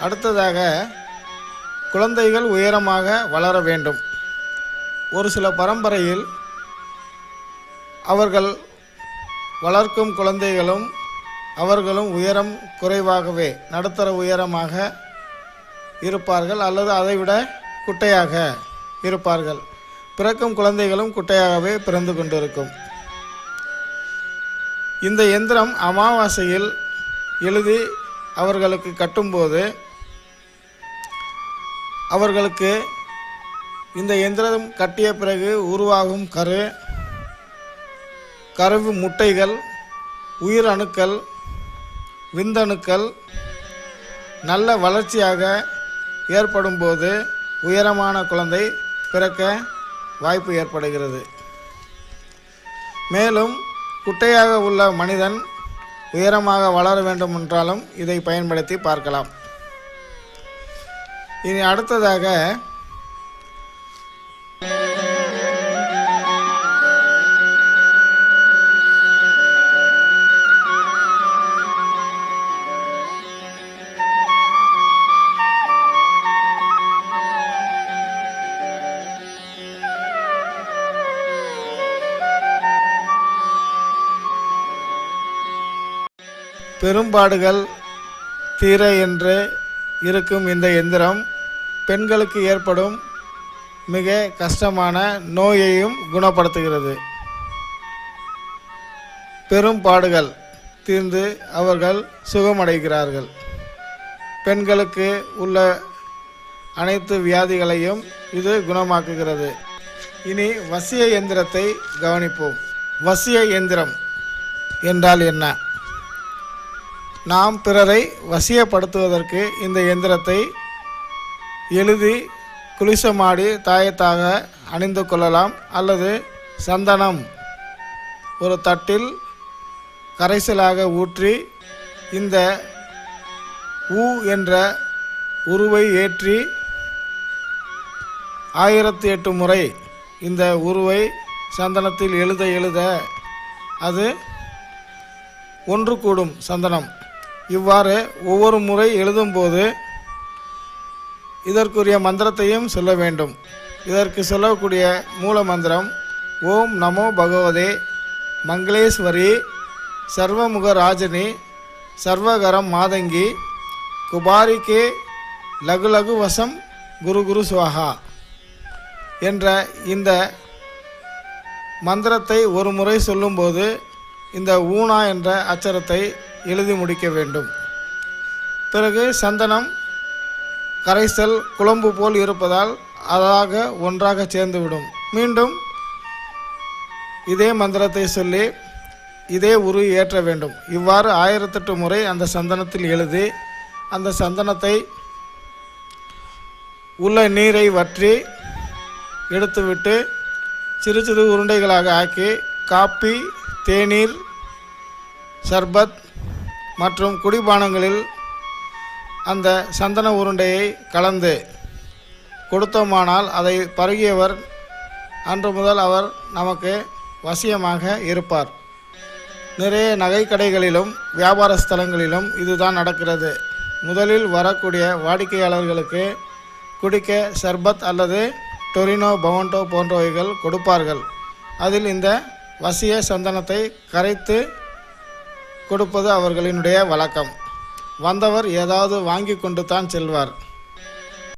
அடுத்ததாக குழந்தைகள் உயரமாக வளர வேண்டும். ஒரு சில பரம்பரையில் அவர்கள் வளர்க்கும் குழந்தைகளும் அவர்களும் உயரம் குறைவாகவே நடுத்தர உயரமாக இருப்பார்கள் அல்லது அதைவிட குட்டையாக இருப்பார்கள். பிறக்கும் குழந்தைகளும் குட்டையாகவே பிறந்து கொண்டிருக்கும். இந்த எந்திரம் அமாவாசையில் எழுதி அவர்களுக்கு கட்டும்போது அவர்களுக்கு இந்த எந்திரம் கட்டிய பிறகு உருவாகும் கரு கருவு முட்டைகள் உயிர் அணுக்கள் விந்தணுக்கள் நல்ல வளர்ச்சியாக ஏற்படும் போது உயரமான குழந்தை பிறக்க வாய்ப்பு ஏற்படுகிறது. மேலும் குட்டையாக உள்ள மனிதன் உயரமாக வளர வேண்டும் என்றாலும் இதை பயன்படுத்தி பார்க்கலாம். இனி அடுத்ததாக பெரும்பாடுகள் தீர என்று இருக்கும் இந்த எந்திரம் பெண்களுக்கு ஏற்படும் மிக கஷ்டமான நோயையும் குணப்படுத்துகிறது. பெரும்பாடுகள் தீர்ந்து அவர்கள் சுகமடைகிறார்கள். பெண்களுக்கு உள்ள அனைத்து வியாதிகளையும் இது குணமாக்குகிறது. இனி வசிய எந்திரத்தை கவனிப்போம். வசிய எந்திரம் என்றால் என்ன? நாம் பிறரை வசியப்படுத்துவதற்கு இந்த எந்திரத்தை எழுதி குளிசமாடி தாயத்தாக அணிந்து கொள்ளலாம். அல்லது சந்தனம் ஒரு தட்டில் கரைசலாக ஊற்றி இந்த ஊ என்ற உருவை ஏற்றி ஆயிரத்தி எட்டு முறை இந்த உருவை சந்தனத்தில் எழுத எழுத அது ஒன்று கூடும் சந்தனம். இவ்வாறு ஒவ்வொரு முறை எழுதும்போது இதற்குரிய மந்திரத்தையும் சொல்ல வேண்டும். இதற்கு சொல்லக்கூடிய மூல மந்திரம் ஓம் நமோ பகவதே மங்களேஸ்வரி சர்வமுக ராஜனி சர்வகரம் மாதங்கி குபாரிக்கே லகு லகு வசம் குரு குரு சுவாகா என்ற இந்த மந்திரத்தை ஒரு முறை சொல்லும்போது இந்த ஊனா என்ற அச்சரத்தை எழுதி முடிக்க வேண்டும். பிறகு சந்தனம் கரைசல் குழம்பு போல் இருப்பதால் அதாக ஒன்றாக சேர்ந்துவிடும். மீண்டும் இதே மந்திரத்தை சொல்லி இதே உரு ஏற்ற வேண்டும். இவ்வாறு ஆயிரத்தெட்டு முறை அந்த சந்தனத்தில் எழுதி அந்த சந்தனத்தை உள்ள நீரை வற்றி எடுத்துவிட்டு சிறு சிறு உருண்டைகளாக ஆக்கி காப்பி தேநீர் சர்பத் மற்றும் குடிபானங்களில் அந்த சந்தன உருண்டையை கலந்து கொடுத்தோமானால் அதை பருகியவர் அன்று முதல் அவர் நமக்கு வசியமாக இருப்பார். நிறைய நகைக்கடைகளிலும் வியாபார ஸ்தலங்களிலும் இதுதான் நடக்கிறது. முதலில் வரக்கூடிய வாடிக்கையாளர்களுக்கு குடிக்க சர்பத் அல்லது டொரினோ பவன்டோ போன்றவைகள் கொடுப்பார்கள். அதில் இந்த வசிய சந்தனத்தை கரைத்து கொடுப்பது அவர்களினுடைய வழக்கம். வந்தவர் ஏதாவது வாங்கி கொண்டு தான் செல்வார்.